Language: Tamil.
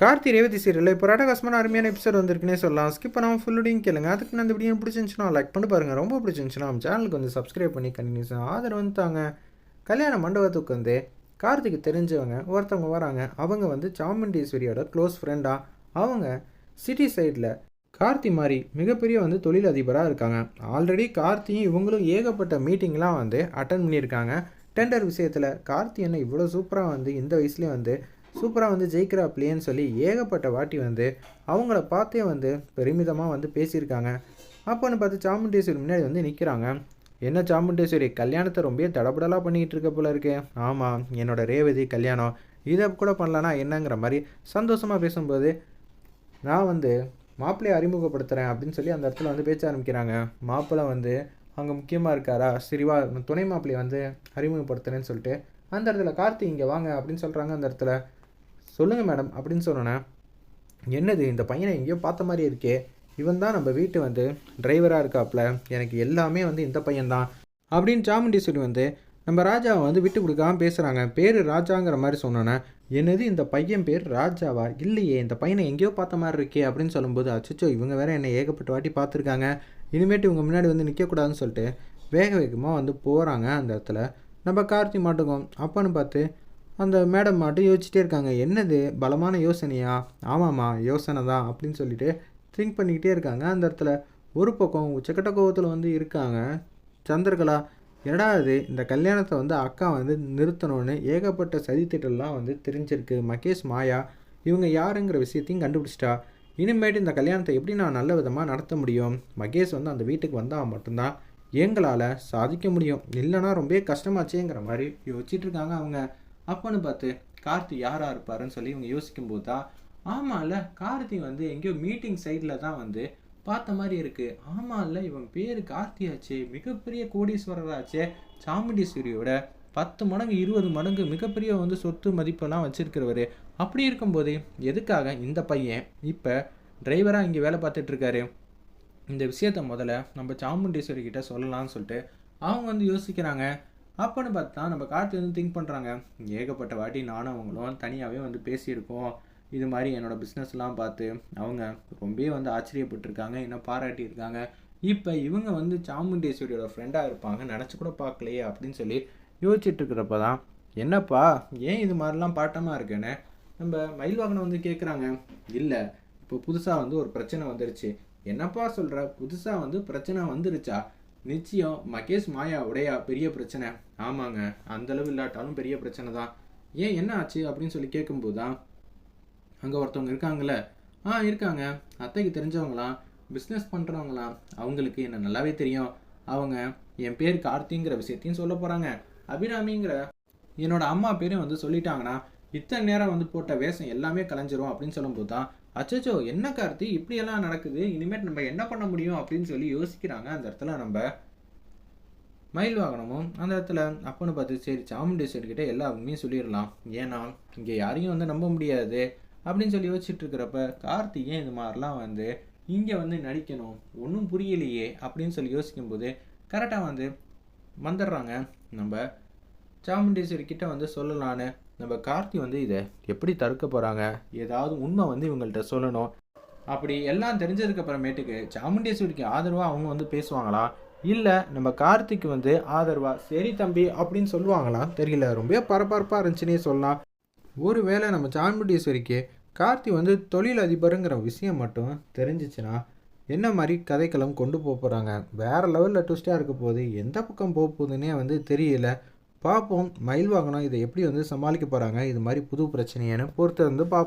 கார்த்தி ரேவதி சீரியல் இப்போ ராடகாசமான அருமையான எபிசோட் வந்திருக்குன்னே சொல்லலாம். ஸ்கிப் பண்ணாமல் ஃபுல்லுடையும் கேளுங்க. அதுக்கு நான் இந்த வீடியோ பிடிச்சிருந்துச்சுன்னா லைக் பண்ணி பாருங்கள் ரொம்ப பிடிச்சிருந்துச்சுன்னா நம்ம சேனலுக்கு வந்து சப்ஸ்கிரைப் பண்ணி கண்டினியூஸாக ஆதரவு தாங்க. கல்யாண மண்டபத்துக்கு வந்து கார்த்திக்கு தெரிஞ்சவங்க ஒருத்தவங்க வராங்க. அவங்க வந்து சாமுண்டீஸ்வரியோட க்ளோஸ் ஃப்ரெண்டாக அவங்க சிட்டி சைடில் கார்த்தி மாதிரி மிகப்பெரிய வந்து தொழில் அதிபராக இருக்காங்க. ஆல்ரெடி கார்த்தியும் இவங்களும் ஏகப்பட்ட மீட்டிங்லாம் வந்து அட்டன் பண்ணியிருக்காங்க. டெண்டர் விஷயத்தில் கார்த்தி என்ன இவ்வளோ சூப்பராக வந்து இந்த வயசுலேயே வந்து சூப்பராக வந்து ஜெயிக்கிறாப்லேன்னு சொல்லி ஏகப்பட்ட வாட்டி வந்து அவங்கள பார்த்தே வந்து பெருமிதமாக வந்து பேசியிருக்காங்க. அப்போன்னு பார்த்து சாமுண்டேஸ்வரி முன்னாடி வந்து நிற்கிறாங்க என்ன சாமுண்டேஸ்வரி கல்யாணத்தை ரொம்ப தடபடலாக பண்ணிக்கிட்டு இருக்க போல இருக்கே. ஆமாம் என்னோட ரேவதி கல்யாணம். இதை கூட பண்ணலான்னா என்னங்கிற மாதிரி சந்தோஷமாக பேசும்போது நான் வந்து மாப்பிள்ளையை அறிமுகப்படுத்துகிறேன் அப்படின்னு சொல்லி அந்த இடத்துல வந்து பேச்ச ஆரம்பிக்கிறாங்க. மாப்பிள்ளை வந்து அங்கே முக்கியமாக இருக்காரா? சரிவா துணை மாப்பிள்ளையை வந்து அறிமுகப்படுத்துறேன்னு சொல்லிட்டு அந்த இடத்துல கார்த்தி இங்கே வாங்க அப்படின்னு சொல்கிறாங்க அந்த இடத்துல. சொல்லுங்கள் மேடம் அப்படின்னு சொன்னோன்னே என்னது இந்த பையனை எங்கேயோ பார்த்த மாதிரி இருக்கே இவன் தான் நம்ம வீட்டு வந்து டிரைவராக இருக்காப்புல எனக்கு எல்லாமே வந்து இந்த பையன்தான் அப்படின்னு சாமுண்டி சொல்லி வந்து நம்ம ராஜாவை வந்து விட்டு கொடுக்காம பேசுகிறாங்க பேர் ராஜாங்கிற மாதிரி சொன்னோன்னே என்னது இந்த பையன் பேர் ராஜாவா? இல்லையே இந்த பையனை எங்கேயோ பார்த்த மாதிரி இருக்கே அப்படின்னு சொல்லும்போது அச்சோ இவங்க வேற என்னை ஏகப்பட்ட வாட்டி பார்த்துருக்காங்க. இனிமேட்டு இவங்க முன்னாடி வந்து நிற்கக்கூடாதுன்னு சொல்லிட்டு வேக வேகமாக வந்து போகிறாங்க அந்த இடத்துல. நம்ம கார்த்தி மாட்டுக்கோம் அப்போன்னு பார்த்து அந்த மேடம் மட்டும் யோசிச்சுட்டே இருக்காங்க. என்னது? பலமான யோசனையா? ஆமாம்மா யோசனை தான் அப்படின்னு சொல்லிட்டு திங்க் பண்ணிக்கிட்டே இருக்காங்க. அந்த இடத்துல ஒரு பக்கம் உச்சக்கட்ட கோவத்தில் வந்து இருக்காங்க. சந்திரகலா என்னடா இது? இந்த கல்யாணத்தை வந்து அக்கா வந்து நிறுத்தணும்னு ஏகப்பட்ட சதித்திட்டெல்லாம் வந்து தெரிஞ்சிருக்கு. மகேஷ் மாயா இவங்க யாருங்கிற விஷயத்தையும் கண்டுபிடிச்சிட்டா. இனிமேட்டு இந்த கல்யாணத்தை எப்படி நான் நல்ல விதமாக நடத்த முடியும்? மகேஷ் வந்து அந்த வீட்டுக்கு வந்தால் மட்டும்தான் எங்களால் சாதிக்க முடியும். இல்லைன்னா ரொம்ப கஷ்டமாச்சேங்கிற மாதிரி யோசிச்சுட்டு இருக்காங்க அவங்க. அப்போன்னு பார்த்து கார்த்தி யாராக இருப்பாருன்னு சொல்லி இவங்க யோசிக்கும்போது தான் ஆமாம்ல கார்த்தி வந்து எங்கேயோ மீட்டிங் சைடில் தான் வந்து பார்த்த மாதிரி இருக்குது ஆமாம்ல இவன் பேர் கார்த்தியாச்சே மிகப்பெரிய கோடீஸ்வரராச்சே சாமுண்டீஸ்வரியோட பத்து மடங்கு இருபது மடங்கு மிகப்பெரிய வந்து சொத்து மதிப்பெல்லாம் வச்சுருக்கிறவர். அப்படி இருக்கும்போது எதுக்காக இந்த பையன் இப்போ டிரைவராக இங்கே வேலை பார்த்துட்ருக்காரு இந்த விஷயத்த முதல்ல நம்ம சாமுண்டீஸ்வரி கிட்ட சொல்லலாம்னு சொல்லிட்டு அவங்க வந்து யோசிக்கிறாங்க. அப்போன்னு பார்த்தா நம்ம கார்த்தி வந்து திங்க் பண்ணுறாங்க ஏகப்பட்ட வாட்டி நானும் அவங்களும் தனியாகவே வந்து பேசியிருக்கோம். இது மாதிரி என்னோடய பிஸ்னஸ்லாம் பார்த்து அவங்க ரொம்பவே வந்து ஆச்சரியப்பட்டிருக்காங்க என்ன பாராட்டியிருக்காங்க. இப்போ இவங்க வந்து சாமுண்டேஸ்வரியோட ஃப்ரெண்டாக இருப்பாங்க நினச்சி கூட பார்க்கலையே அப்படின்னு சொல்லி யோசிச்சுட்டு இருக்கிறப்ப தான் என்னப்பா ஏன் இது மாதிரிலாம் பாட்டமாக இருக்குன்னு? நம்ம மயில் வாகனம் வந்து கேட்குறாங்க இல்லை இப்போ புதுசாக வந்து ஒரு பிரச்சனை வந்துருச்சு. என்னப்பா சொல்கிற புதுசாக வந்து பிரச்சனை வந்துருச்சா? நிச்சயம் மகேஷ் மாயா உடையா பெரிய பிரச்சனை. ஆமாங்க அந்தளவு இல்லாட்டாலும் பெரிய பிரச்சனை தான். ஏன் என்ன ஆச்சு அப்படின்னு சொல்லி கேட்கும்போது தான் அங்கே ஒருத்தவங்க இருக்காங்களே ஆ இருக்காங்க. அத்தைக்கு தெரிஞ்சவங்களாம் பிஸ்னஸ் பண்ணுறவங்களாம் அவங்களுக்கு என்ன நல்லாவே தெரியும். அவங்க என் பேர் கார்த்திங்கிற விஷயத்தையும் சொல்ல போகிறாங்க அபிராமிங்கிற என்னோட அம்மா பேரும் வந்து சொல்லிட்டாங்கன்னா இத்தனை நேரம் வந்து போட்ட வேஷம் எல்லாமே கலைஞ்சிரும் அப்படின்னு சொல்லும்போது தான் அச்சோ என்ன கார்த்தி? இப்படியெல்லாம் நடக்குது. இனிமேட் நம்ம என்ன பண்ண முடியும் அப்படின்னு சொல்லி யோசிக்கிறாங்க. அந்த இடத்துல நம்ம மயில் வாகனமும் அந்த இடத்துல அப்பன்னு பார்த்து சரி சாமுண்டேஸ்வரி கிட்ட எல்லா உண்மையும் சொல்லிடலாம். ஏன்னா இங்கே யாரையும் வந்து நம்ப முடியாது அப்படின்னு சொல்லி யோசிச்சுட்டு இருக்கிறப்ப கார்த்தி ஏன் இது மாதிரிலாம் வந்து இங்கே வந்து நடிக்கணும். ஒன்றும் புரியலையே அப்படின்னு சொல்லி யோசிக்கும்போது கரெக்டாக வந்து வந்துடுறாங்க. நம்ம சாமுண்டேஸ்வரி கிட்ட வந்து சொல்லலான்னு நம்ம கார்த்தி வந்து இதை எப்படி தடுக்க போகிறாங்க ஏதாவது உண்மை வந்து இவங்கள்ட்ட சொல்லணும். அப்படி எல்லாம் தெரிஞ்சதுக்கு அப்புறமேட்டுக்கு சாமுண்டேஸ்வரிக்கு ஆதரவாக அவங்க வந்து பேசுவாங்களா? இல்லை நம்ம கார்த்திக்கு வந்து ஆதரவாக சரி தம்பி அப்படின்னு சொல்லுவாங்களா? தெரியல. ரொம்ப பரபரப்பாக இருந்துச்சுன்னே சொல்லலாம். ஒருவேளை நம்ம சாமுண்டேஸ்வரிக்கு கார்த்தி வந்து தொழில் அதிபருங்கிற விஷயம் மட்டும் தெரிஞ்சிச்சுன்னா என்ன மாதிரி கதைக்களம் கொண்டு போக போகிறாங்க வேறு லெவலில் ட்விஸ்ட்டாக இருக்க போகுது. எந்த பக்கம் போக போகுதுன்னே வந்து தெரியல. பார்ப்போம். மயில் வாகனம் இதை எப்படி வந்து சமாளிக்க போகிறாங்க இது மாதிரி புது பிரச்சனையானு பொறுத்து வந்து பார்ப்போம்.